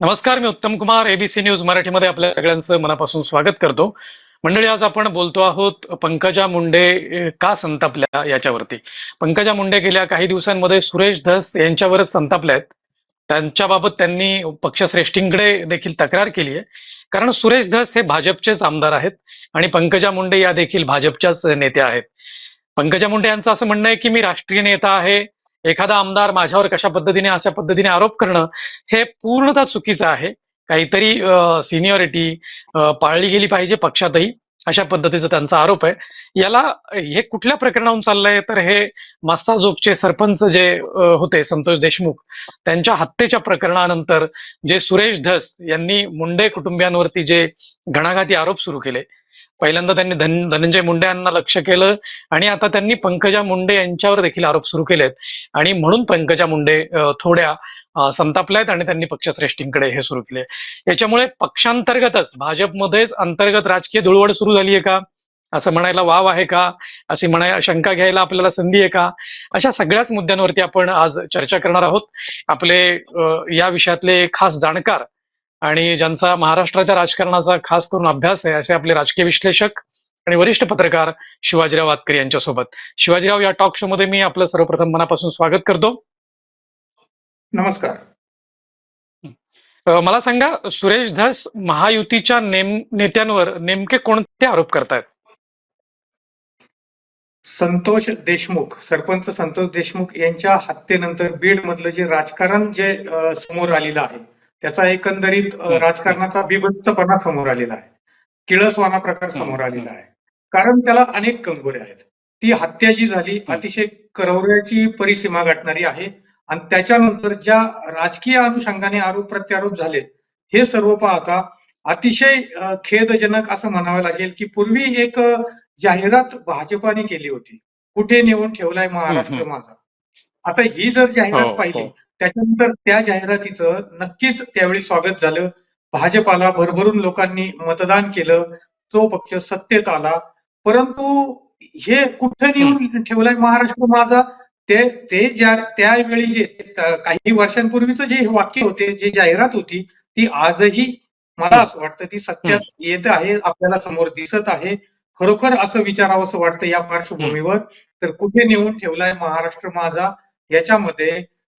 नमस्कार मी उत्तम Kumar ABC news मराठीमध्ये आपल्या सगळ्यांचं मनापासून स्वागत करतो. मंडळी आज आपण बोलतो आहोत पंकजा मुंडे का संतापल्या याच्यावरती? पंकजा मुंडे गेल्या काही दिवसांमध्ये सुरेश धस यांच्यावरच संतापल्या आहेत त्यांच्याबाबत त्यांनी पक्षश्रेष्ठींकडे देखील तक्रार केली आहे. कारण सुरेश धस हे भाजपचेच आमदार आहेत आणि पंकजा मुंडे या देखील भाजपच्याच नेत्या आहेत. पंकजा मुंडे यांचं असं म्हणणं आहे की मी राष्ट्रीय नेता आहे एखादा आमदार माझ्यावर कशा पद्धतीने अशा पद्धतीने आरोप करणं हे पूर्णतः चुकीचं आहे. काहीतरी सिनियॉरिटी पाळली गेली पाहिजे पक्षातही अशा पद्धतीचा त्यांचा आरोप आहे. याला हे कुठल्या प्रकरणाहून चाललंय? तर हे मास्ताजोगचे सरपंच जे होते संतोष देशमुख त्यांच्या हत्येच्या प्रकरणानंतर जे सुरेश धस यांनी मुंडे कुटुंबियांवरती जे घणाघाती आरोप सुरू केले पहिल्यांदा त्यांनी धन धनंजय मुंडे यांना लक्ष केलं आणि आता त्यांनी पंकजा मुंडे यांच्यावर देखील आरोप सुरू केलेत. आणि म्हणून पंकजा मुंडे थोड्या संतापल्यात संतापल्या आहेत आणि त्यांनी पक्षश्रेष्ठींकडे हे सुरू केले. याच्यामुळे पक्षांतर्गतच भाजपमध्येच अंतर्गत राजकीय धुळवड सुरू झाली आहे का? असं म्हणायला वाव आहे का? अशी म्हणाय शंका घ्यायला आपल्याला संधी आहे का? अशा सगळ्याच मुद्द्यांवरती आपण आज चर्चा करणार आहोत. आपले या विषयातले खास जाणकार आणि ज्यांचा महाराष्ट्राच्या राजकारणाचा खास करून अभ्यास आहे असे आपले राजकीय विश्लेषक आणि वरिष्ठ पत्रकार शिवाजीराव वातकर यांच्यासोबत. शिवाजीराव या टॉक शो मध्ये मी आपलं सर्वप्रथम मनापासून स्वागत करतो. नमस्कार. मला सांगा सुरेश धस महायुतीच्या नेम नेत्यांवर नेमके कोणते आरोप करतायत? संतोष देशमुख सरपंच संतोष देशमुख यांच्या हत्येनंतर बीड मधलं जे राजकारण जे समोर आलेलं आहे त्याचा एकंदरीत. राजकारणाचा बिभत्सपणा समोर आलेला आहे किळसवाना प्रकार समोर आलेला आहे कारण त्याला अनेक कंगोरे आहेत ती हत्या जी झाली. अतिशय करवऱ्याची परिसीमा गाठणारी आहे आणि त्याच्यानंतर ज्या राजकीय अनुषंगाने आरोप प्रत्यारोप झालेत हे सर्व पाहता अतिशय खेदजनक असं म्हणावं लागेल की पूर्वी एक जाहिरात भाजपाने केली होती कुठे नेऊन ठेवलाय महाराष्ट्र. माझा आता ही जर जाहिरात हो, पाहिली हो. त्याच्यानंतर त्या जाहिरातीचं नक्कीच त्यावेळी स्वागत झालं. भाजपाला भरभरून लोकांनी मतदान केलं. तो पक्ष सत्तेत आला. परंतु हे कुठे नेऊन ठेवलाय महाराष्ट्र माझा? ते ते ज्या त्यावेळी जे काही वर्षांपूर्वीच जे वाक्य होते जे जाहिरात होती ती आजही मला असं वाटतं ती सत्यात येत आहे आपल्याला समोर दिसत आहे. खरोखर असं विचारावं असं वाटतं या पार्श्वभूमीवर. तर कुठे नेऊन ठेवलाय महाराष्ट्र माझा? याच्यामध्ये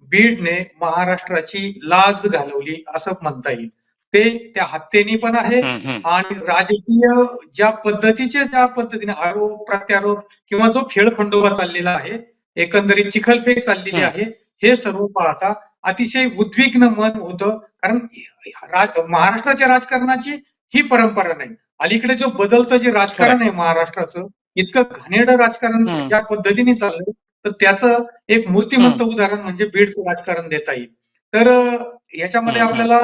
बीडने महाराष्ट्राची लाज घालवली असं म्हणता येईल ते त्या हत्येने पण आहे. आणि राजकीय ज्या पद्धतीचे ज्या पद्धतीने आरोप प्रत्यारोप किंवा जो खेळ खंडोबा चाललेला आहे एकंदरीत चिखलफेक चाललेली. आहे हे सर्व पाहता अतिशय उद्विग्न मन होतं कारण राज- महाराष्ट्राच्या राजकारणाची ही परंपरा नाही अलीकडे जो बदलतं जे राजकारण आहे महाराष्ट्राचं इतकं घाणेरडं राजकारण. ज्या पद्धतीने चाललंय तर त्याचं एक मूर्तिमंत उदाहरण म्हणजे बीडचं राजकारण देता येईल तर याच्यामध्ये. आपल्याला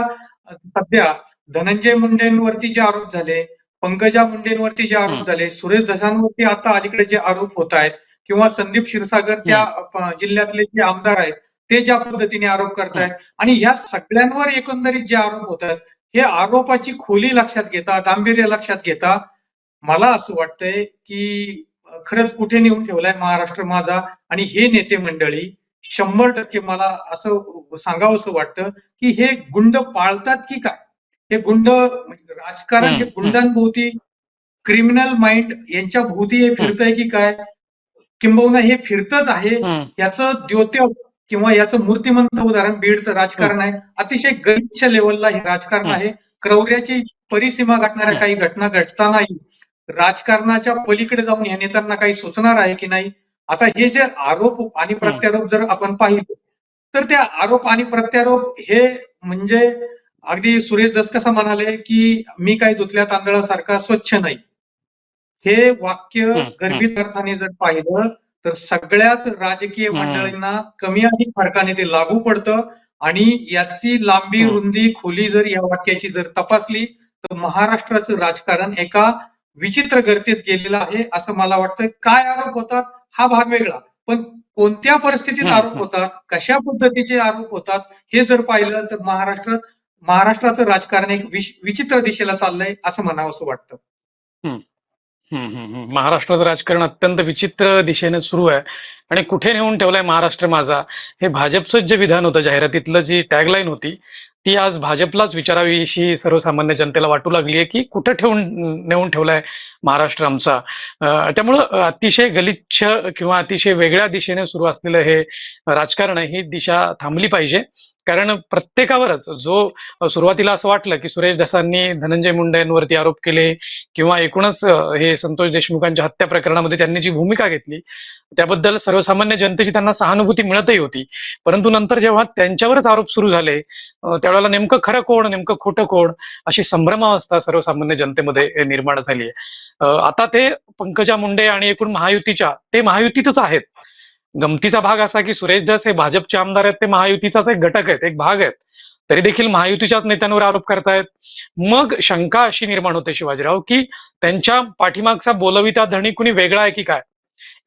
सध्या धनंजय मुंडेंवरती जे आरोप झाले पंकजा मुंडेंवरती जे. आरोप झाले सुरेश धसांवरती आता अलीकडे जे आरोप होत आहेत किंवा संदीप क्षीरसागर त्या जिल्ह्यातले जे आमदार आहेत ते ज्या पद्धतीने आरोप करतायत आणि ह्या सगळ्यांवर एकंदरीत जे आरोप होत आहेत हे आरोपाची खोली लक्षात घेता गांभीर्य लक्षात घेता मला असं वाटतंय की खरंच कुठे नेऊन ठेवलाय महाराष्ट्र माझा आणि हे नेते मंडळी शंभर टक्के मला असं सांगावंसं वाटतं की हे गुंड पाळतात की काय हे गुंड म्हणजे राजकारण हे. गुंडांभोवती क्रिमिनल माइंड यांच्या भोवती हे फिरतंय की काय किंबहुना हे फिरतच आहे. याचं द्योत्य किंवा याचं मूर्तिमंत उदाहरण बीडचं राजकारण आहे अतिशय गलिच्छ लेवलला हे राजकारण. आहे क्रौर्याची परिसीमा गाठणाऱ्या. काही घटना घडतानाही राजकारणाच्या पलीकडे जाऊन या नेत्यांना काही सुचणार आहे की नाही आता हे जे आरोप आणि प्रत्यारोप जर आपण पाहिले तर त्या आरोप आणि प्रत्यारोप हे म्हणजे अगदी सुरेश दस कसं म्हणाले की मी काही धुतल्या तांदळासारखा स्वच्छ नाही हे वाक्य. गर्भित अर्थाने जर पाहिलं तर सगळ्यात राजकीय. मंडळींना कमी आणि फरकाने ते लागू पडतं आणि याची लांबी. रुंदी खोली जर या वाक्याची जर तपासली तर महाराष्ट्राचं राजकारण एका विचित्र गर्तेत गेलेलं आहे असं मला वाटतं काय आरोप होतात? हा भाग वेगळा. पण कोणत्या परिस्थितीत आरोप. होतात? कशा पद्धतीचे आरोप होतात? हे जर पाहिलं तर महाराष्ट्रात महाराष्ट्राचं राजकारण एक विचित्र दिशेला चाललंय असं म्हणावं असं वाटतं. महाराष्ट्राचं राजकारण अत्यंत विचित्र दिशेने सुरू आहे. आणि कुठे नेऊन ठेवलाय महाराष्ट्र माझा? हे भाजपचंच जे विधान होतं जाहिरातीतलं जी टॅगलाईन होती ती आज भाजपलाच विचारावी अशी सर्वसामान्य जनतेला वाटू लागली आहे की कुठं ठेवून नेऊन ठेवलाय महाराष्ट्र आमचा? अं, त्यामुळं अतिशय गलिच्छ किंवा अतिशय वेगळ्या दिशेने सुरू असलेलं हे राजकारण आहे ही दिशा थांबली पाहिजे. कारण प्रत्येकावरच जो सुरुवातीला असं वाटलं की सुरेश दासांनी धनंजय मुंडे यांवरती आरोप केले किंवा एकूणच हे संतोष देशमुखांच्या हत्या प्रकरणामध्ये त्यांनी जी भूमिका घेतली त्याबद्दल सर्वसामान्य जनतेची त्यांना सहानुभूती मिळतही होती. परंतु नंतर जेव्हा त्यांच्यावरच आरोप सुरू झाले त्यावेळेला नेमकं खरं कोण नेमकं खोटं कोण अशी संभ्रमावस्था सर्वसामान्य जनतेमध्ये निर्माण झाली आहे आता ते पंकजा मुंडे आणि एकूण महायुतीच्या ते महायुतीतच आहेत. गमतीचा भाग असा की सुरेश धस हे भाजपचे आमदार आहेत ते महायुतीचाच एक घटक आहेत एक भाग आहेत. तरी देखील महायुतीच्याच नेत्यांवर आरोप करतायत. मग शंका अशी निर्माण होते शिवाजीराव की त्यांच्या पाठीमागचा बोलविता धणी कुणी वेगळा आहे की काय?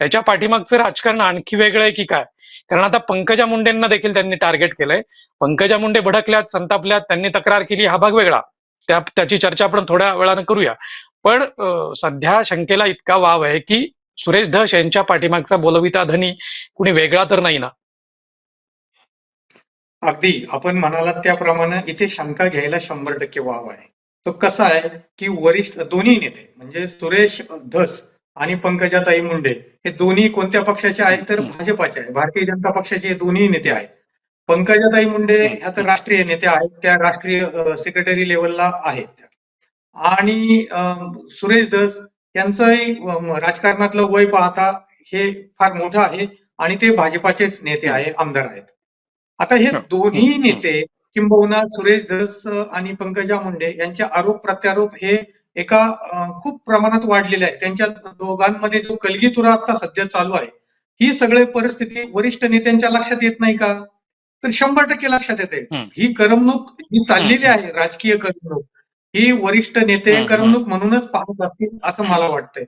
याच्या पाठीमागचं राजकारण आणखी वेगळं आहे की काय? कारण आता पंकजा मुंडेंना देखील त्यांनी टार्गेट केलंय. पंकजा मुंडे भडकल्यात संतापल्यात त्यांनी तक्रार केली हा भाग वेगळा. त्या त्याची चर्चा आपण थोड्या वेळानं करूया. पण सध्या शंकेला इतका वाव आहे की सुरेश धस यांच्या पाठीमागचा बोलविता धनी कुणी वेगळा तर नाही ना? अगदी. आपण म्हणालात त्याप्रमाणे इथे शंका घ्यायला शंभर टक्के वाव आहे. तो कसा आहे की वरिष्ठ दोन्ही नेते म्हणजे सुरेश धस आणि पंकजाताई मुंडे हे दोन्ही कोणत्या पक्षाचे आहेत तर भाजपाचे आहे भारतीय जनता पक्षाचे हे दोन्ही नेते आहेत. पंकजाताई मुंडे ह्या तर राष्ट्रीय नेत्या आहेत. त्या राष्ट्रीय सेक्रेटरी लेवलला आहेत आणि अं, सुरेश धस यांचंही अं, राजकारणातलं वय पाहता हे फार मोठं आहे आणि ते भाजपाचेच नेते आहे आमदार आहेत. आता हे दोन्ही नेते किंबहुना सुरेश धस आणि पंकजा मुंडे यांचे आरोप प्रत्यारोप हे एका खूप प्रमाणात वाढलेले आहे. त्यांच्या दोघांमध्ये जो कलगीतुरा आता सध्या चालू आहे ही सगळी परिस्थिती वरिष्ठ नेत्यांच्या लक्षात येत नाही का? तर शंभर टक्के लक्षात येते. हं. करमणूक ही चाललेली. आहे राजकीय करमणूक. ही वरिष्ठ नेते. करमणूक म्हणूनच पाहत असतील असं मला वाटतंय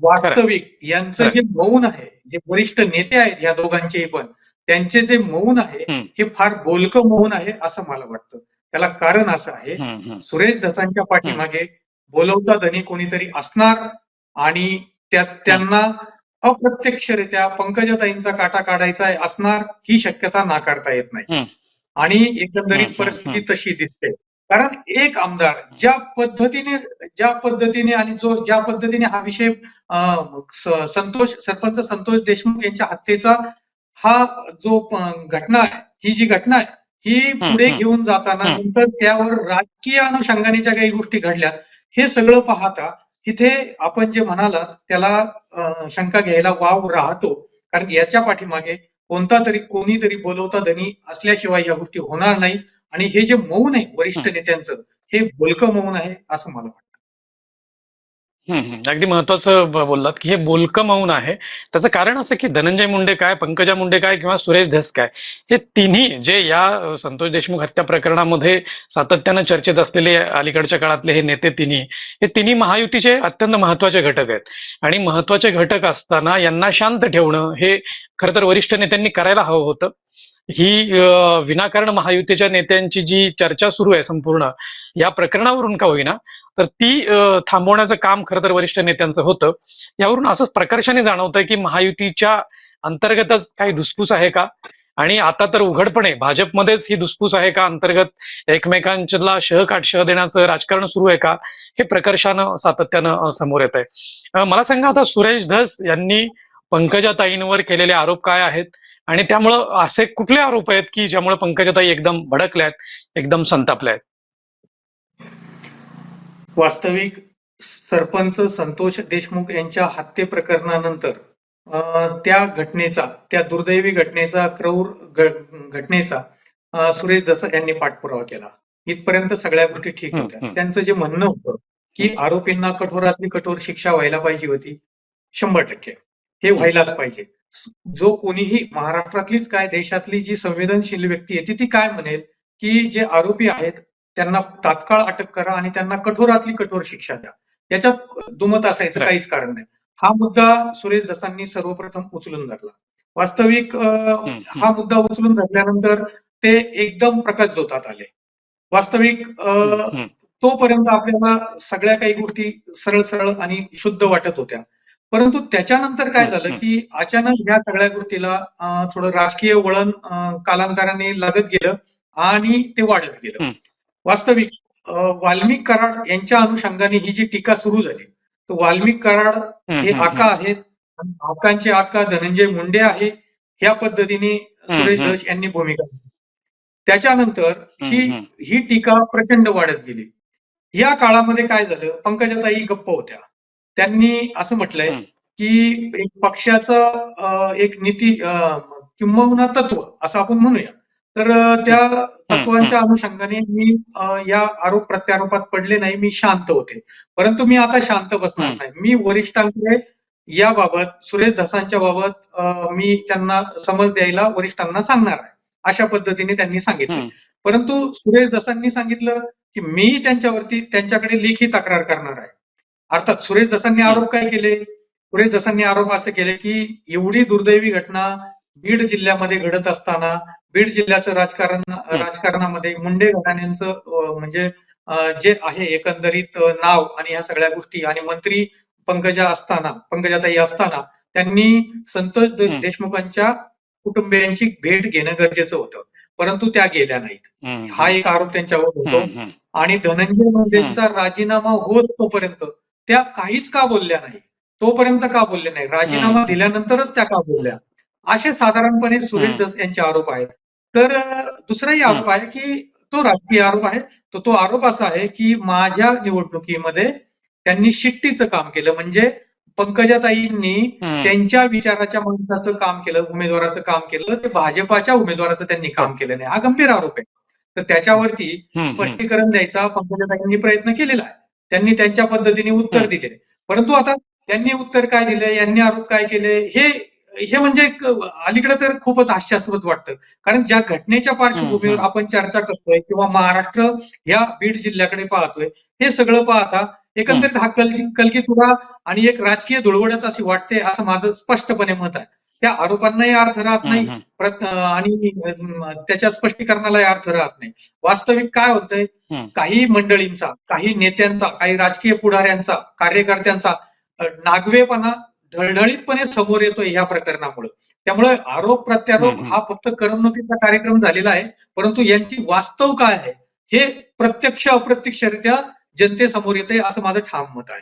वास्तविक यांचं. जे मौन आहे जे वरिष्ठ नेते आहेत या दोघांचेही पण त्यांचे जे मौन आहे हं. फार बोलकं मौन आहे असं मला वाटतं त्याला कारण असं आहे. सुरेश धसांच्या पाठीमागे बोलवता धनी कोणीतरी असणार आणि त्यांना अप्रत्यक्षरित्या पंकजाताईंचा काटा काढायचा आहे असणार ही शक्यता नाकारता येत नाही. आणि एकंदरीत परिस्थिती. तशी दिसते कारण एक आमदार ज्या पद्धतीने ज्या पद्धतीने आणि जो ज्या पद्धतीने हा विषय संतोष सरपंच संतोष देशमुख यांच्या हत्येचा हा जो घटना आहे ही जी घटना आहे ही पुढे. घेऊन जाताना. नंतर त्यावर राजकीय अनुषंगाने ज्या काही गोष्टी घडल्या हे सगळं पाहता इथे आपण जे म्हणालात त्याला शंका घ्यायला वाव राहतो कारण याच्या पाठीमागे कोणता तरी कोणीतरी बोलवता धनी असल्याशिवाय या गोष्टी होणार नाही आणि हे जे मौन आहे वरिष्ठ. नेत्यांचं हे बोलकं मौन आहे असं मला वाटतं हम्म, हम्म. अगदी महत्वाचं बोललात की हे बोलकं मौन आहे त्याचं कारण असं की धनंजय मुंडे काय पंकजा मुंडे काय किंवा सुरेश धस काय हे तिन्ही जे या संतोष देशमुख हत्या प्रकरणामध्ये सातत्यानं चर्चेत असलेले अलीकडच्या काळातले हे नेते तिन्ही हे तिन्ही महायुतीचे अत्यंत महत्त्वाचे घटक आहेत आणि महत्त्वाचे घटक असताना यांना शांत ठेवणं हे खरं तर वरिष्ठ नेत्यांनी करायला हवं होतं ही विनाकारण महायुतीच्या नेत्यांची जी चर्चा सुरू आहे संपूर्ण या प्रकरणावरून का होईना तर ती थांबवण्याचं काम खरं तर वरिष्ठ नेत्यांचं होतं. यावरून असंच प्रकर्षाने जाणवतंय की महायुतीच्या अंतर्गतच काही धुसफूस आहे का? आणि आता तर उघडपणे भाजपमध्येच ही धुसफूस आहे का अंतर्गत? एकमेकांच्या शह काट शह देण्याचं राजकारण सुरू आहे का? हे प्रकर्षानं सातत्यानं समोर येत आहे मला सांगा आता सुरेश धस यांनी पंकजाताईंवर केलेले आरोप काय आहेत? आणि त्यामुळं असे कुठले आरोप आहेत की ज्यामुळे पंकजाताई एकदम भडकल्यात एकदम संतापल्यात वास्तविक सरपंच संतोष देशमुख यांच्या हत्ये प्रकरणानंतर त्या घटनेचा त्या दुर्दैवी घटनेचा क्रौर घटनेचा सुरेश दस यांनी पाठपुरावा केला. इथपर्यंत सगळ्या गोष्टी ठीक होत्या. त्यांचं जे म्हणणं होतं की आरोपींना कठोरातली कठोर शिक्षा व्हायला पाहिजे होती शंभर टक्के. हे व्हायलाच पाहिजे. जो कोणीही महाराष्ट्रातलीच काय देशातली जी संवेदनशील व्यक्ती आहे ती काय म्हणेल? की जे आरोपी आहेत त्यांना तात्काळ अटक करा आणि त्यांना कठोरातली कठोर शिक्षा द्या. याच्यात दुमत असायचं. काहीच कारण नाही. हा मुद्दा सुरेश दसांनी सर्वप्रथम उचलून धरला. वास्तविक. हा मुद्दा उचलून धरल्यानंतर ते एकदम प्रकाश जोतात आले. वास्तविक. तोपर्यंत आपल्याला सगळ्या काही गोष्टी सरळ सरळ आणि शुद्ध वाटत होत्या. परंतु त्याच्यानंतर काय झालं. की अचानक ह्या सगळ्या गोष्टीला थोडं राजकीय वळण कालांतराने लागत गेलं आणि ते वाढत गेलं. वास्तविक वाल्मिक कराड यांच्या अनुषंगाने ही जी टीका सुरू झाली तर वाल्मिक कराड हे आका आहेत आकांचे आका धनंजय मुंडे आहे ह्या पद्धतीने सुरेश. धस यांनी भूमिका. त्याच्यानंतर ही. ही टीका प्रचंड वाढत गेली या काळामध्ये काय झालं पंकजाताई गप्प होत्या त्यांनी असं म्हटलंय. की एक पक्षाचं एक नीती किंबहुना तत्व असं आपण म्हणूया. तर त्या तत्वांच्या अनुषंगाने मी या आरोप प्रत्यारोपात पडले नाही मी शांत होते. परंतु मी आता शांत बसणार. नाही. मी वरिष्ठांकडे याबाबत सुरेश धसांच्या बाबत मी त्यांना समज द्यायला वरिष्ठांना सांगणार आहे. अशा पद्धतीने त्यांनी सांगितलं. परंतु सुरेश दसांनी सांगितलं की मी त्यांच्यावरती त्यांच्याकडे लेखी तक्रार करणार आहे. अर्थात सुरेश दसांनी आरोप काय केले? सुरेश दसांनी आरोप असे केले की एवढी दुर्दैवी घटना बीड जिल्ह्यामध्ये घडत असताना बीड जिल्ह्याचं राजकारण राजकारणामध्ये मुंडे घराण्यांचं म्हणजे जे आहे एकंदरीत नाव आणि ह्या सगळ्या गोष्टी आणि मंत्री पंकजा असताना पंकजाताई असताना त्यांनी संतोष देश-. देशमुखांच्या कुटुंबियांची भेट घेणं गरजेचं होतं. परंतु त्या गेल्या नाहीत. हा एक आरोप त्यांच्यावर होतो. आणि धनंजय मुंडेंचा राजीनामा होत तोपर्यंत त्या काहीच का बोलल्या नाही? तोपर्यंत का बोलल्या नाही? राजीनामा. दिल्यानंतरच त्या का बोलल्या? असे साधारणपणे सुरेश. दस यांचे आरोप आहेत. तर दुसराही आरोप आहे की तो राजकीय आरोप आहे. तर तो आरोप असा आहे की माझ्या निवडणुकीमध्ये त्यांनी शिट्टीचं काम केलं. म्हणजे पंकजाताईंनी. त्यांच्या विचाराच्या माणसाचं काम केलं उमेदवाराचं काम केलं. ते भाजपाच्या उमेदवाराचं त्यांनी काम केलं नाही. हा गंभीर आरोप आहे. तर त्याच्यावरती. स्पष्टीकरण द्यायचा पंकजाताईंनी प्रयत्न केलेला आहे. त्यांनी त्यांच्या पद्धतीने उत्तर. दिले. परंतु आता त्यांनी उत्तर काय दिले? यांनी आरोप काय केले? हे हे म्हणजे अलीकडे तर खूपच हास्यास्पद वाटतं. कारण ज्या घटनेच्या पार्श्वभूमीवर. आपण चर्चा करतोय किंवा महाराष्ट्र या बीड जिल्ह्याकडे पाहतोय हे सगळं पाहता एकंदरीत हा. कलकी कलकीतुरा आणि एक राजकीय धुळवडच अशी वाटते असं माझं स्पष्टपणे मत आहे. त्या आरोपांनाही अर्थ राहत नाही. आणि त्याच्या स्पष्टीकरणालाही अर्थ राहत नाही. वास्तविक काय होतंय. काही मंडळींचा काही नेत्यांचा काही राजकीय पुढाऱ्यांचा कार्यकर्त्यांचा नागवेपणा ढळढळीतपणे समोर येतोय ह्या प्रकरणामुळे. त्यामुळे आरोप प्रत्यारोप. हा फक्त करमणुकीचा कार्यक्रम झालेला आहे परंतु यांची वास्तव काय आहे हे प्रत्यक्ष अप्रत्यक्षरित्या जनतेसमोर येते असं माझं ठाम मत आहे.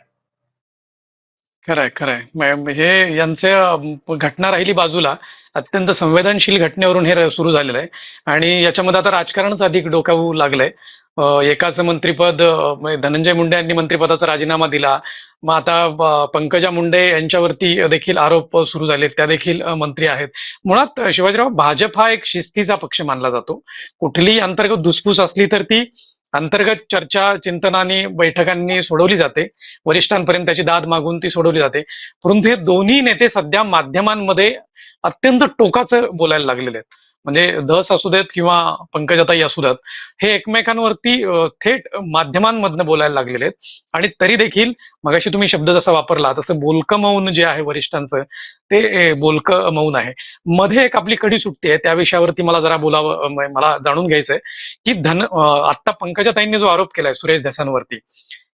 खरंय खरंय. म- हे यांचे अं, घटना राहिली बाजूला. अत्यंत संवेदनशील घटनेवरून हे सुरू झालेलं आहे. आणि याच्यामध्ये आता राजकारणच अधिक डोकावू लागलंय. अं, एकाचं मंत्रीपद अं, म्हणजे धनंजय मुंडे यांनी मंत्रिपदाचा राजीनामा दिला. मग आता अं, पंकजा मुंडे यांच्यावरती देखील आरोप सुरू झालेत. त्या देखील अं, मंत्री आहेत. मुळात अं, शिवाजीराव भाजप हा एक शिस्तीचा पक्ष मानला जातो. कुठलीही अंतर्गत धुसफूस असली तर ती अंतर्गत चर्चा चिंतनाने बैठकांनी सोडवली जाते. वरिष्ठांपर्यंत त्याची दाद मागून ती सोडवली जाते. परंतु हे दोन्ही नेते सध्या माध्यमांमध्ये अत्यंत टोकाचं बोलायला लागलेले आहेत. म्हणजे धस असू देत किंवा पंकजाताई असू देत हे एकमेकांवरती थेट माध्यमांमधनं बोलायला लागलेले आहेत. आणि तरी देखील मगाशी तुम्ही शब्द जसा वापरला तसं बोलकं मौन जे आहे वरिष्ठांचं ते बोलकं मौन आहे. मध्ये एक आपली कडी सुटते आहे त्या विषयावरती मला जरा बोलावं मला जाणून घ्यायचंय की धन आत्ता आता पंकजाताईंनी जो आरोप केलाय सुरेश धसांवरती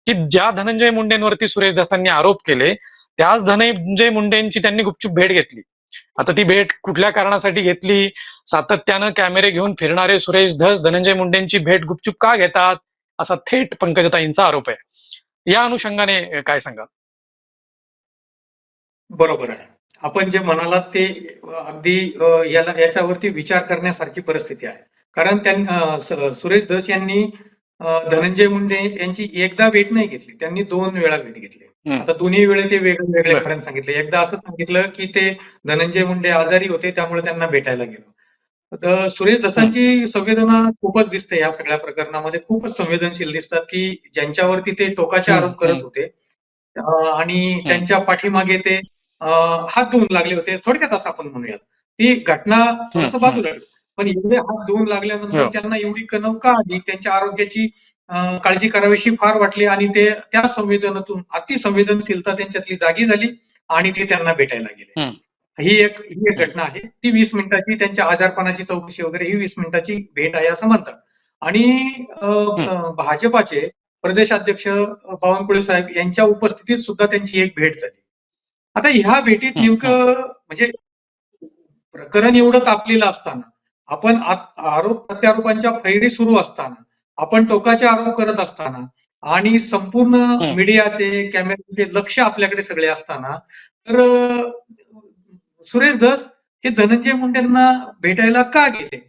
की ज्या धनंजय मुंडेंवरती सुरेश धसांनी आरोप केले त्याच धनंजय मुंडेंची त्यांनी गुपचूप भेट घेतली. आता ती भेट कुठल्या कारणासाठी घेतली? सातत्यानं कॅमेरे घेऊन फिरणारे सुरेश धस धनंजय मुंडेंची भेट गुपचूप का घेतात? असा थेट पंकजताईंचा आरोप आहे. या अनुषंगाने काय सांगा बरोबर आहे. आपण जे म्हणालात ते अगदी याला याच्यावरती विचार करण्यासारखी परिस्थिती आहे. कारण त्यां सुरेश धस यांनी धनंजय मुंडे यांची एकदा भेट नाही घेतली त्यांनी दोन वेळा भेट घेतली. आता दोन्ही वेळे ते वेगळे वेगळे. कारण सांगितले. एकदा असं सांगितलं की ते धनंजय मुंडे आजारी होते त्यामुळे त्यांना भेटायला गेलो. तर सुरेश धसांची संवेदना खूपच दिसते या सगळ्या प्रकरणामध्ये. खूपच संवेदनशील दिसतात की ज्यांच्यावरती ते टोकाचे आरोप करत. होते. आणि त्यांच्या पाठीमागे ते हात धुवून लागले होते. थोडक्यात असं आपण म्हणूयात. ती घटना थोडस हम्म, बाजूला. पण एवढे हात धुवून लागल्यानंतर हो. त्यांना एवढी कणव का आली? त्यांच्या आरोग्याची काळजी करावीशी फार वाटली आणि ते त्या संवेदनातून अतिसंवेदनशीलता त्यांच्यातली जागी झाली आणि ते त्यांना भेटायला गेले. ही. एक ही एक घटना आहे. ती वीस मिनिटाची त्यांच्या आजारपणाची चौकशी वगैरे ही वीस मिनिटाची भेट आहे असं म्हणतात. आणि भाजपाचे प्रदेशाध्यक्ष बावनकुळे साहेब यांच्या उपस्थितीत सुद्धा त्यांची एक भेट झाली. आता ह्या भेटीत नेमकं म्हणजे प्रकरण एवढं तापलेलं असताना आपण आरोप प्रत्यारोपांच्या फैरी सुरू असताना आपण टोकाचे आरोप करत असताना आणि संपूर्ण. मीडियाचे कॅमेऱ्याचे लक्ष आपल्याकडे सगळे असताना तर सुरेश धस हे धनंजय मुंडेंना भेटायला का गेले?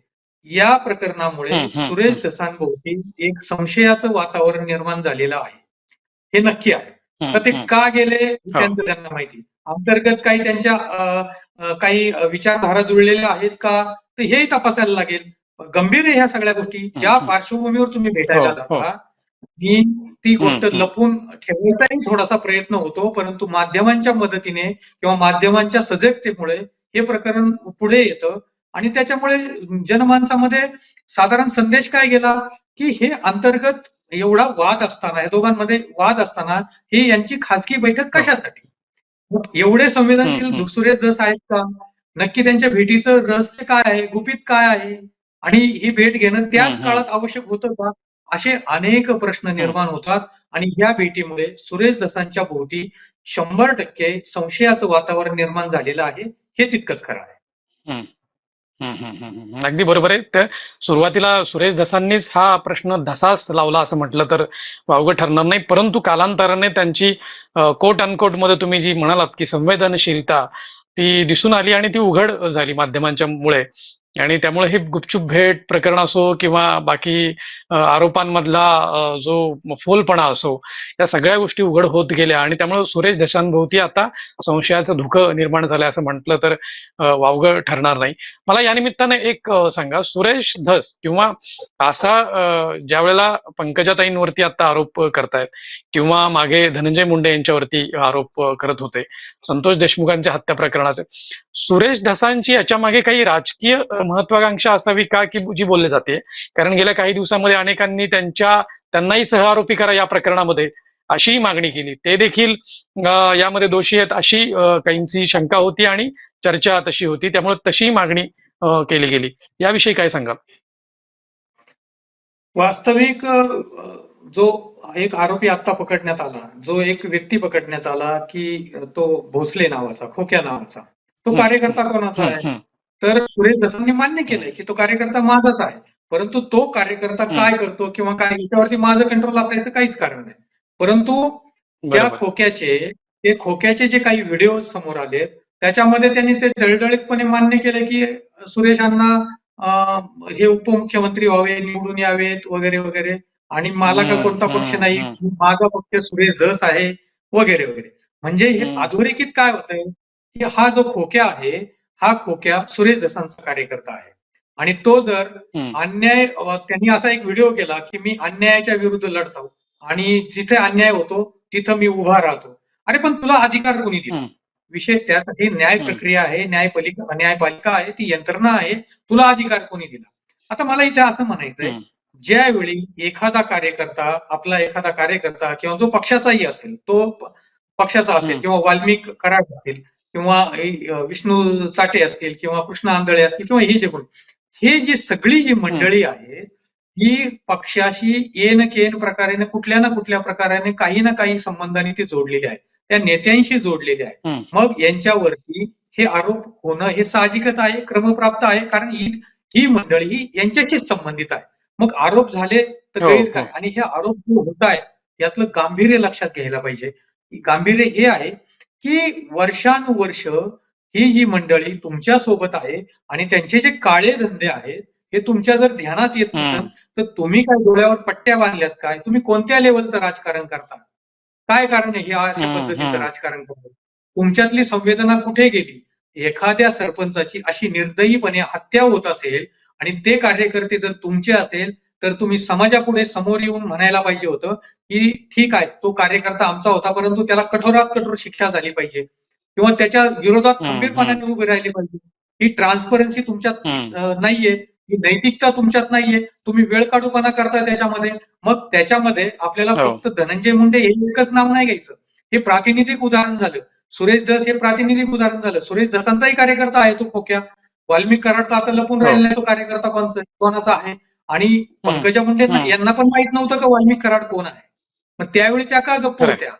या प्रकरणामुळे सुरेश धसांभोवती एक संशयाचं वातावरण निर्माण झालेलं आहे. हे नक्की आहे. तर ते. का गेले? हे. त्यांचं त्यांना माहिती. अंतर्गत काही त्यांच्या काही विचारधारा जुळलेल्या आहेत का? तर हेही तपासायला लागेल गंभीर आहे ह्या सगळ्या गोष्टी ज्या. पार्श्वभूमीवर तुम्ही भेटायला हो, हो. जाता मी ती गोष्ट. लपून ठेवायचाही थोडासा प्रयत्न होतो परंतु माध्यमांच्या मदतीने किंवा माध्यमांच्या सजगतेमुळे हे प्रकरण पुढे येतं आणि त्याच्यामुळे जनमानसामध्ये साधारण संदेश काय गेला की हे अंतर्गत एवढा वाद असताना या दोघांमध्ये वाद असताना ही यांची खासगी बैठक कशासाठी मग एवढे संवेदनशील. सुरेश धस आहेत का नक्की त्यांच्या भेटीचं रहस्य काय आहे गुपित काय आहे? आणि ही भेट घेणं त्याच. काळात आवश्यक होतं का? असे अनेक प्रश्न निर्माण होतात. आणि या भेटीमुळे सुरेश धसांच्या भोवती शंभर टक्के संशयाचं वातावरण निर्माण झालेलं आहे. हे तितकंच खरं आहे. हम्म, हम्म, हम्म, हम्म. अगदी बरोबर आहे. तर सुरुवातीला सुरेश धसांनीच हा प्रश्न धसास लावला असं म्हटलं तर वावगं ठरणार नाही. परंतु कालांतराने त्यांची कोट अनकोटमध्ये तुम्ही जी म्हणालात की संवेदनशीलता ती दिसून आली आणि ती उघड झाली माध्यमांच्या मुळे. आणि त्यामुळे हे गुपचूप भेट प्रकरण असो किंवा बाकी आरोपांमधला जो फोलपणा असो या सगळ्या गोष्टी उघड होत गेल्या आणि त्यामुळे सुरेश देशांभोवती आता संशयाचं धुकं निर्माण झालं असं म्हटलं तर वावगळ वावगं ठरणार नाही. मला या निमित्ताने एक सांगा. सुरेश धस किंवा असा ज्या वेळेला पंकजाताईंवरती आता आरोप करतायत किंवा मागे धनंजय मुंडे यांच्यावरती आरोप करत होते संतोष देशमुखांच्या हत्या प्रकरणाचे. सुरेश धसांची याच्या मागे काही राजकीय महत्वाकांक्षा असावी का की जी बोलली जाते? कारण गेल्या काही दिवसांमध्ये अनेकांनी त्यांच्या त्यांनाही सहआरोपी करा या प्रकरणामध्ये अशीही मागणी केली. ते देखील यामध्ये दोषी आहेत अशी काहींची शंका होती आणि चर्चा तशी होती. त्यामुळे तशी मागणी केली गेली. याविषयी काय सांगा वास्तविक जो एक आरोपी आता पकडण्यात आला जो एक व्यक्ती पकडण्यात आला की तो भोसले नावाचा खोक्या नावाचा. तो. कार्यकर्ता कोणाचा आहे? तर सुरेश दसांनी मान्य केलंय की तो कार्यकर्ता माझाच आहे परंतु तो कार्यकर्ता. काय करतो किंवा काय याच्यावरती माझं कंट्रोल असायचं काहीच कारण नाही परंतु त्या खोक्याचे ते खोक्याचे जे काही व्हिडिओ समोर आले त्याच्यामध्ये त्यांनी ते डळडळीतपणे मान्य केलं की सुरेशांना हे उपमुख्यमंत्री व्हावे निवडून यावेत वगैरे वगैरे आणि मला का कोणता पक्ष नाही. माझा पक्ष सुरेश धस आहे वगैरे वगैरे म्हणजे हे. अधोरेखित काय होतंय की हा जो खोक्या आहे हा खोक्या सुरेश धसांचा कार्यकर्ता आहे आणि तो जर अन्याय त्यांनी असा एक व्हिडिओ केला की मी अन्यायाच्या विरुद्ध लढतो आणि जिथे अन्याय होतो तिथं मी उभा राहतो अरे पण तुला अधिकार कोणी दिला. विषय त्यासाठी न्याय. प्रक्रिया आहे न्यायपालिका न्यायपालिका आहे ती यंत्रणा आहे तुला अधिकार कोणी दिला आता मला इथे असं म्हणायचंय. ज्यावेळी एखादा कार्यकर्ता आपला एखादा कार्यकर्ता किंवा जो पक्षाचाही असेल तो पक्षाचा असेल. किंवा वाल्मिक कराड असतील किंवा विष्णू चाटे असतील किंवा कृष्ण आंधळे असतील किंवा हे जे कोण हे जी सगळी जी मंडळी आहे ही पक्षाशी येन केन प्रकारे कुठल्या ना कुठल्या प्रकाराने काही ना काही संबंधाने ती जोडलेली आहे. त्या नेत्यांशी जोडलेली आहे. मग यांच्यावरती हे आरोप होणं हे साहजिकच आहे क्रमप्राप्त आहे कारण ही ही मंडळी ही यांच्याशीच संबंधित आहे. मग आरोप झाले तर हो, गैर हो. काय आणि हे आरोप जे होत आहेत यातलं गांभीर्य लक्षात घ्यायला पाहिजे. गांभीर्य हे आहे की वर्षानुवर्ष ही जी मंडळी तुमच्यासोबत आहे आणि त्यांचे जे काळे धंदे आहेत हे तुमच्या जर ध्यानात येत. नसेल तर तुम्ही काय डोळ्यावर पट्ट्या बांधल्यात काय तुम्ही कोणत्या लेवलचं राजकारण करता काय कारण आहे या अशा पद्धतीचं. राजकारण करतात तुमच्यातली संवेदना कुठे गेली एखाद्या सरपंचाची अशी निर्दयीपणे हत्या होत असेल आणि ते कार्यकर्ते जर तुमचे असेल तर तुम्ही समाजापुढे समोर येऊन म्हणायला पाहिजे होतं की ठीक आहे तो कार्यकर्ता आमचा होता परंतु त्याला कठोरात कठोर शिक्षा झाली पाहिजे. किंवा त्याच्या विरोधात खंबीरपणाने उभी राहिली पाहिजे. ही ट्रान्सपरन्सी तुमच्यात नाहीये. ही नैतिकता तुमच्यात नाहीये. तुम्ही वेळ काढूपणा करताय त्याच्यामध्ये. मग त्याच्यामध्ये आपल्याला हो. फक्त धनंजय मुंडे हे एकच नाव नाही घ्यायचं. हे प्रातिनिधिक उदाहरण झालं. सुरेश धस हे प्रातिनिधिक उदाहरण झालं. सुरेश धसांचाही कार्यकर्ता आहे तो खोक्या. वाल्मिक कराडचा आता लपून हो. राहिला नाही तो कार्यकर्ता कोणाचा आहे? आणि पंकजा मुंडे. यांना पण माहीत नव्हतं का वाल्मिक कराड कोण आहे? मग त्यावेळी त्या का गप्प. होत्या?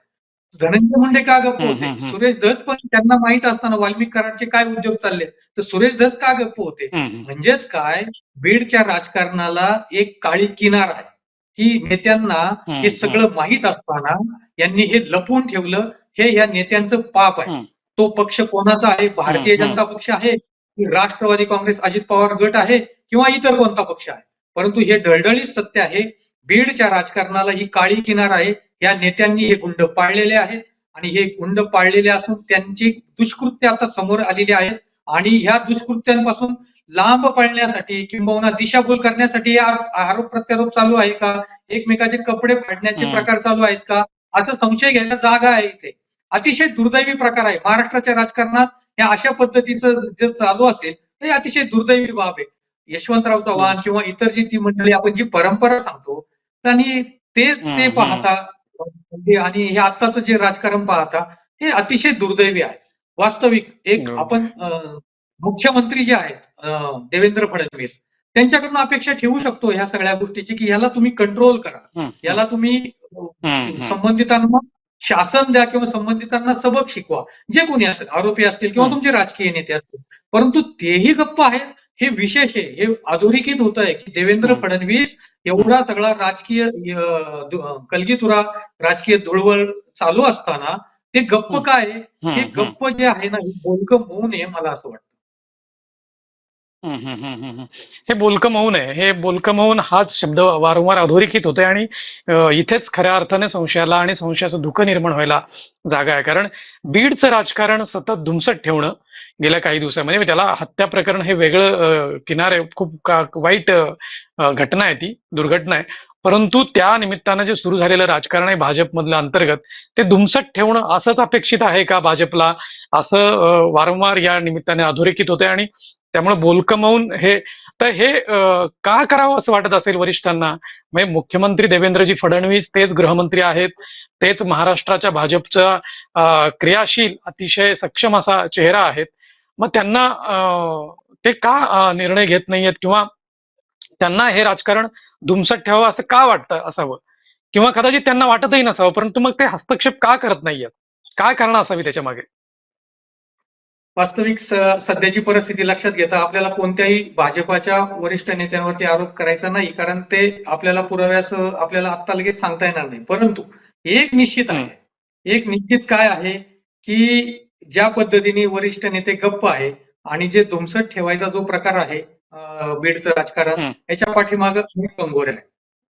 धनंजय मुंडे का गप्प होते. सुरेश धस पण त्यांना माहीत असताना वाल्मिक कराडचे काय उद्योग चालले? तर सुरेश धस का गप्प होते? म्हणजेच काय? बीडच्या राजकारणाला एक काळी किनार आहे. की नेत्यांना हे सगळं माहीत असताना यांनी हे लपवून ठेवलं हे या नेत्यांचं पाप आहे. तो पक्ष कोणाचा आहे? भारतीय जनता पक्ष आहे? की राष्ट्रवादी काँग्रेस अजित पवार गट आहे? किंवा इतर कोणता पक्ष आहे? परंतु हे डळडळीत सत्य आहे. बीडच्या राजकारणाला ही काळी किनार आहे. या नेत्यांनी हे गुंड पाळलेले आहेत. आणि हे गुंड पाळलेले असून त्यांची दुष्कृत्य आता समोर आलेली आहेत. आणि ह्या दुष्कृत्यांपासून लांब पळण्यासाठी किंबहुना दिशाभूल करण्यासाठी आरोप प्रत्यारोप चालू आहे का? एकमेकाचे कपडे फाडण्याचे. प्रकार चालू आहेत का? असा संशय घ्यायला जागा आहे इथे. अतिशय दुर्दैवी प्रकार आहे. महाराष्ट्राच्या राजकारणात या अशा पद्धतीचं जे चालू असेल हे अतिशय दुर्दैवी बाब आहे. यशवंतराव चव्हाण किंवा इतर जी ती मंडळी आपण जी परंपरा सांगतो आणि ते ते. पाहता आणि हे आत्ताचं जे राजकारण पाहता हे अतिशय दुर्दैवी आहे वास्तविक एक बरोबर. आपण मुख्यमंत्री जे आहेत देवेंद्र फडणवीस त्यांच्याकडून अपेक्षा ठेवू शकतो ह्या सगळ्या गोष्टीची की ह्याला तुम्ही कंट्रोल करा याला तुम्ही. संबंधितांना शासन द्या किंवा संबंधितांना सबक शिकवा जे कोणी असेल आरोपी असतील किंवा. तुमचे राजकीय नेते असतील परंतु तेही गप्प आहेत हे विशेष आहे हे अधोरेखित होत आहे की देवेंद्र हम्म. फडणवीस एवढा सगळा राजकीय कलगीतुरा राजकीय धुळवळ चालू असताना ते गप्प हम्म. काय हे. गप्प जे आहे ना हे बोलकं मौन आहे मला असं वाटतं हे बोलकं मौन आहे. हे बोलकं मौन हाच शब्द वारंवार अधोरेखित होतोय आणि इथेच खऱ्या अर्थाने संशयाला आणि संशयाचं धुकं निर्माण व्हायला जागा आहे. कारण बीडचं राजकारण सतत धुमसत ठेवणं गेल्या काही दिवसामध्ये म्हणजे त्याला हत्या प्रकरण हे वेगळं किनार आहे खूप का- वाईट घटना आहे ती दुर्घटना आहे. परंतु त्या निमित्तानं जे सुरू झालेलं राजकारण आहे भाजपमधलं अंतर्गत ते धुमसत ठेवणं असंच अपेक्षित आहे का भाजपला? असं वारंवार या निमित्ताने अधोरेखित होतंय आणि त्यामुळे बोलकं हे तर हे का करावं असं वाटत असेल वरिष्ठांना? म्हणजे मुख्यमंत्री देवेंद्रजी फडणवीस तेच गृहमंत्री आहेत तेच महाराष्ट्राच्या भाजपचा क्रियाशील अतिशय सक्षम असा चेहरा आहेत. मग त्यांना ते का निर्णय घेत नाहीयेत? किंवा त्यांना हे राजकारण धुमसत ठेवावं असं का वाटतं असावं? किंवा कदाचित त्यांना वाटतही नसावं परंतु मग ते हस्तक्षेप का करत नाहीयेत? काय कारण असावी त्याच्यामागे? वास्तविक सध्याची परिस्थिती लक्षात घेता आपल्याला कोणत्याही भाजपाच्या वरिष्ठ नेत्यांवरती आरोप करायचा नाही कारण ते आपल्याला पुराव्यासह आपल्याला आत्ता लगेच सांगता येणार नाही. परंतु एक निश्चित आहे. एक निश्चित काय आहे की ज्या पद्धतीने वरिष्ठ नेते गप्प आहे आणि जे धुमसत ठेवायचा जो प्रकार आहे बीडचं राजकारण. याच्या पाठीमाग कंगोर आहे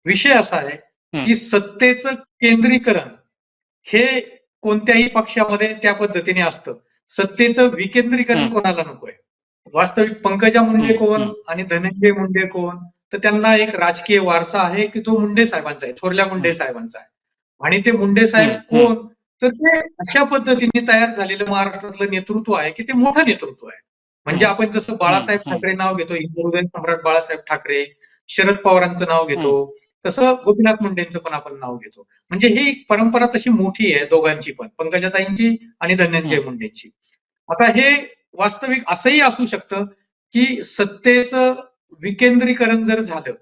विषय असा आहे. की सत्तेचं केंद्रीकरण हे कोणत्याही पक्षामध्ये त्या पद्धतीने असतं. सत्तेचं विकेंद्रीकरण. कोणाला नकोय? वास्तविक पंकजा मुंडे कोण. आणि धनंजय मुंडे कोण? तर त्यांना एक राजकीय वारसा आहे की तो मुंडे साहेबांचा आहे थोरल्या मुंडे साहेबांचा आहे. आणि ते मुंडे साहेब कोण? तर ते अशा पद्धतीने तयार झालेलं महाराष्ट्रातलं नेतृत्व आहे की ते मोठं नेतृत्व आहे. म्हणजे आपण जसं बाळासाहेब. ठाकरे नाव घेतो हिंदू हृदय सम्राट बाळासाहेब ठाकरे शरद पवारांचं नाव घेतो तसं गोपीनाथ मुंडेंचं पण आपण नाव घेतो म्हणजे ही एक परंपरा तशी मोठी आहे दोघांची पण पंकजाताईंची आणि धनंजय. मुंडेंची आता हे वास्तविक असंही असू शकतं की सत्तेचं विकेंद्रीकरण जर झालं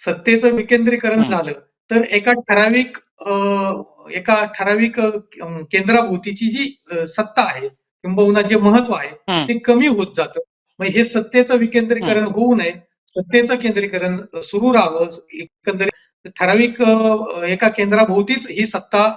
सत्तेचं विकेंद्रीकरण. झालं तर एका ठराविक एका ठराविक केंद्राभोवतीची जी सत्ता आहे किंबहुना जे महत्त्व आहे. ते कमी होत जातं मग हे सत्तेचं विकेंद्रीकरण होऊ नये सत्तेचं केंद्रीकरण सुरू राहावं एकंदरीत ठराविक एका केंद्राभोवतीच ही सत्ता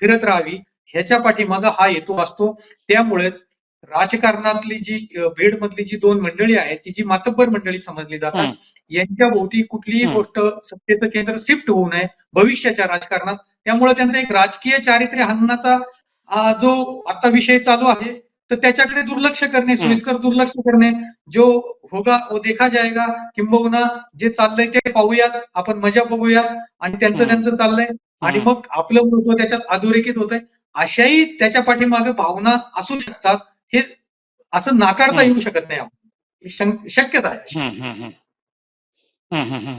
फिरत राहावी ह्याच्या पाठीमागं हा हेतू असतो त्यामुळेच राजकारणातली जी अं, बीडमधली जी दोन मंडळी आहेत ती जी मातब्बर मंडळी समजली जातात. यांच्या भोवती कुठलीही. गोष्ट सत्तेचं केंद्र शिफ्ट होऊ नये भविष्याच्या राजकारणात त्यामुळे त्यांचा एक राजकीय चारित्र्य अं, जो आता विषय चालू आहे तर त्याच्याकडे दुर्लक्ष करणे सोयीस्कर दुर्लक्ष करणे जो होगा वो देखा जाएगा किंबहुना जे चाललंय ते पाहूयात आपण मजा बघूयात आणि त्यांचं. त्यांचं चाललंय आणि. मग आपलं महत्त्व त्याच्यात अधोरेखित होत आहे अशाही त्याच्या पाठीमागे भावना असू शकतात हे असं नाकारता. येऊ शकत नाही आपण. शक्यता आहे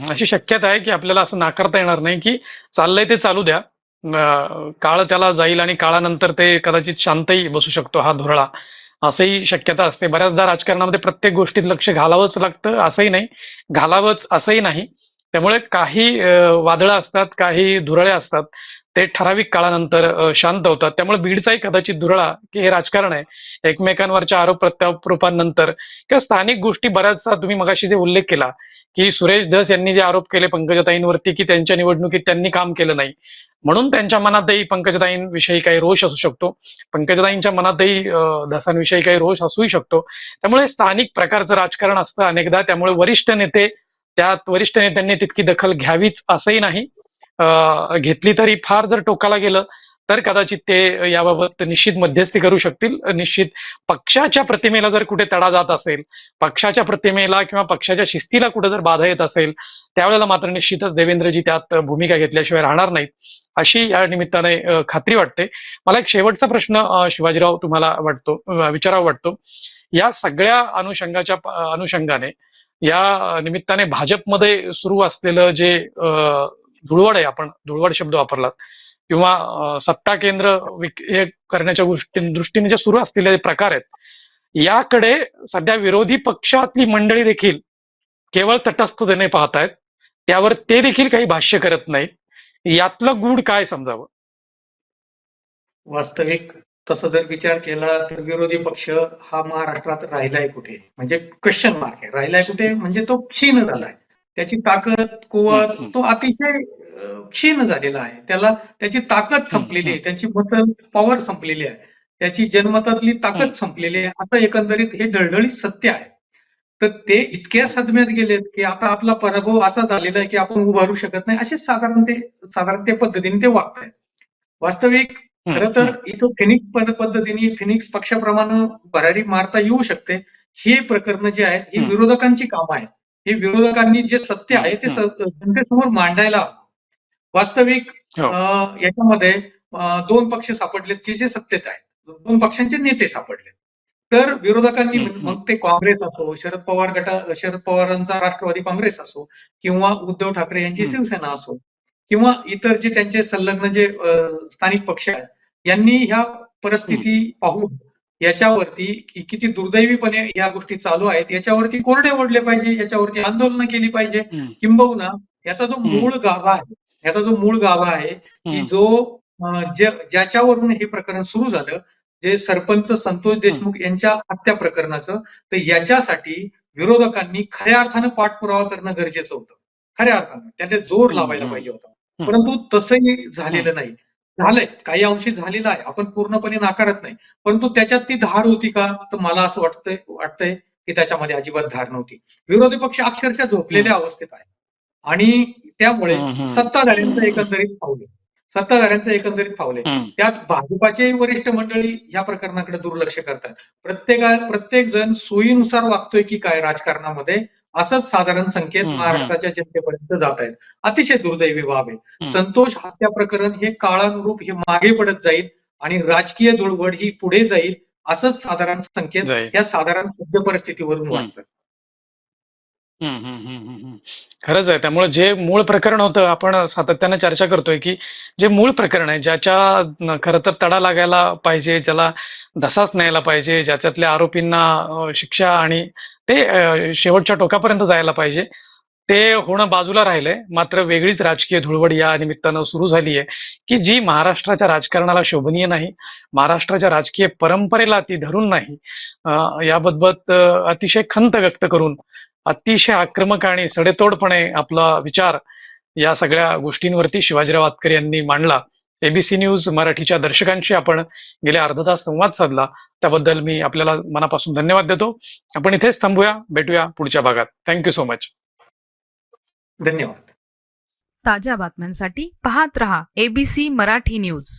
अशी. शक्यता आहे की आपल्याला असं नाकारता येणार नाही की चाललंय ते चालू द्या काळ त्याला जाईल आणि काळानंतर ते कदाचित शांतही बसू शकतो हा धुरळा. असंही शक्यता असते. बऱ्याचदा राजकारणामध्ये प्रत्येक गोष्टीत लक्ष घालावंच लागतं असंही नाही. घालावंच असंही नाही. त्यामुळे काही वादळं असतात काही धुरळे असतात ते ठराविक काळानंतर शांत होतात. त्यामुळे बीडचाही कदाचित धुरळा की हे राजकारण आहे. एकमेकांवरच्या आरोप प्रत्यारोपांनंतर किंवा स्थानिक गोष्टी बऱ्याचसा तुम्ही मगाशी जे उल्लेख केला की सुरेश धस यांनी जे आरोप केले पंकजताईंवरती की त्यांच्या निवडणुकीत त्यांनी काम केलं नाही. म्हणून त्यांच्या मनातही पंकजताईंविषयी काही रोष असू शकतो. पंकजताईंच्या मनातही धसांविषयी काही रोष असूही शकतो. त्यामुळे स्थानिक प्रकारचं राजकारण असतं अनेकदा. त्यामुळे वरिष्ठ नेते त्यात वरिष्ठ नेत्यांनी तितकी दखल घ्यावीच असंही नाही. घेतली तरी फार जर टोकाला गेलं तर कदाचित ते याबाबत निश्चित मध्यस्थी करू शकतील. निश्चित पक्षाच्या प्रतिमेला जर कुठे तडा जात असेल पक्षाच्या प्रतिमेला किंवा पक्षाच्या शिस्तीला कुठे जर बाधा येत असेल त्यावेळेला मात्र निश्चितच देवेंद्रजी त्यात भूमिका घेतल्याशिवाय राहणार नाहीत. अशी या निमित्ताने खात्री वाटते. मला एक शेवटचा प्रश्न शिवाजीराव तुम्हाला वाटतो विचारावा वाटतो. या सगळ्या अनुषंगाच्या अनुषंगाने या निमित्ताने भाजपमध्ये सुरू असलेलं जे धुळवड आहे आपण धुळवड शब्द वापरलात किंवा सत्ता केंद्र हे करण्याच्या गोष्टी दृष्टीने जे सुरू असलेले प्रकार आहेत याकडे सध्या विरोधी पक्षातली मंडळी देखील केवळ तटस्थतेने पाहतायत. त्यावर ते देखील काही भाष्य करत नाहीत. यातलं गूढ काय समजावं? वास्तविक तसं जर विचार केला तर विरोधी पक्ष हा महाराष्ट्रात राहिलाय कुठे? म्हणजे क्वेश्चन मार्क आहे. राहिलाय कुठे? म्हणजे तो क्षीण झालाय. त्याची ताकद कुवत. तो अतिशय क्षीण झालेला आहे. त्याला त्याची ताकद संपलेली आहे. त्याची मसल पॉवर संपलेली आहे. त्याची जनमतातली. ताकद संपलेली आहे. आता एकंदरीत हे डळडळीत सत्य आहे. तर ते इतक्या सदम्यात गेलेत की आता आपला पराभव असा झालेला आहे की आपण उभारू शकत नाही. असे साधारण ते साधारण ते पद्धतीने ते वागत आहेत वास्तविक खरं तर इथं फिनिक्स पद- पद्धतीने फिनिक्स पक्षाप्रमाणे भरारी मारता येऊ शकते. ही प्रकरणं जी आहेत ही. विरोधकांची कामं आहेत. हे विरोधकांनी जे सत्य आहे ते जनतेसमोर मांडायला हवं. वास्तविक हो. याच्यामध्ये दोन पक्ष सापडलेत की जे सत्तेत आहेत दोन पक्षांचे नेते सापडले तर विरोधकांनी. मग ते काँग्रेस असो शरद पवार गटा शरद पवारांचा राष्ट्रवादी काँग्रेस असो किंवा उद्धव ठाकरे यांची. शिवसेना असो किंवा इतर जे त्यांचे संलग्न जे स्थानिक पक्ष आहेत यांनी ह्या परिस्थिती पाहून याच्यावरती कि- किती दुर्दैवीपणे या गोष्टी चालू आहेत याच्यावरती कोरडे ओढले पाहिजे याच्यावरती आंदोलनं केली पाहिजे किंबहुना याचा जो. मूळ गाभा आहे याचा जो मूळ गाभा आहे की जो ज्याच्यावरून हे प्रकरण सुरू झालं जे सरपंच संतोष देशमुख यांच्या हत्या प्रकरणाचं तर याच्यासाठी विरोधकांनी खऱ्या अर्थानं पाठपुरावा करणं गरजेचं होतं. खऱ्या अर्थानं. त्याने जोर लावायला. पाहिजे होता. परंतु तसंही झालेलं नाही. झालंय. काही अंशी झालेलं आहे. आपण पूर्णपणे नाकारत नाही. परंतु त्याच्यात ती धार होती का? तर मला असं वाटतंय वाटतंय की त्याच्यामध्ये अजिबात धार नव्हती. विरोधी पक्ष अक्षरशः झोपलेल्या अवस्थेत आहे. आणि त्यामुळे. सत्ताधाऱ्यांचं एकंदरीत फावले सत्ताधाऱ्यांचं एकंदरीत फावले हम्म, त्यात भाजपाचे वरिष्ठ मंडळी या प्रकरणाकडे दुर्लक्ष करतात प्रत्येका प्रत्येक जण सोयीनुसार वागतोय की काय राजकारणामध्ये असंच साधारण संकेत महाराष्ट्राच्या जनतेपर्यंत जात आहेत अतिशय दुर्दैवी बाब आहे. संतोष हत्या प्रकरण हे काळानुरूप हे मागे पडत जाईल आणि राजकीय धुळवड ही पुढे जाईल असंच साधारण संकेत. या साधारण सद्य परिस्थितीवरून. वाटतं हम्म, हम्म, हम्म, हम्म, हम्म. खरंच आहे. त्यामुळे जे मूळ प्रकरण होतं आपण सातत्यानं चर्चा करतोय की जे मूळ प्रकरण आहे ज्याच्या खरं तर तडा लागायला पाहिजे ज्याला धसाच न्यायला पाहिजे ज्याच्यातल्या आरोपींना अ, शिक्षा आणि ते अ, शेवटच्या टोकापर्यंत जायला पाहिजे ते होणं बाजूला राहिलंय. मात्र वेगळीच राजकीय धुळवड या निमित्तानं सुरू झाली आहे की जी महाराष्ट्राच्या राजकारणाला शोभनीय नाही महाराष्ट्राच्या राजकीय परंपरेला ती धरून नाही. अ, याबाबत अ, अतिशय खंत व्यक्त करून अतिशय आक्रमक आणि सडेतोडपणे आपला विचार या सगळ्या गोष्टींवरती शिवाजीराव आतकर यांनी मांडला. एबीसी न्यूज मराठीच्या दर्शकांशी आपण गेल्या अर्धा तास संवाद साधला. त्याबद्दल मी आपल्याला मनापासून धन्यवाद देतो. आपण इथेच थांबूया. भेटूया पुढच्या भागात. थँक्यू सो मच धन्यवाद. ताज्या बातम्यांसाठी पाहत रहा एबीसी मराठी न्यूज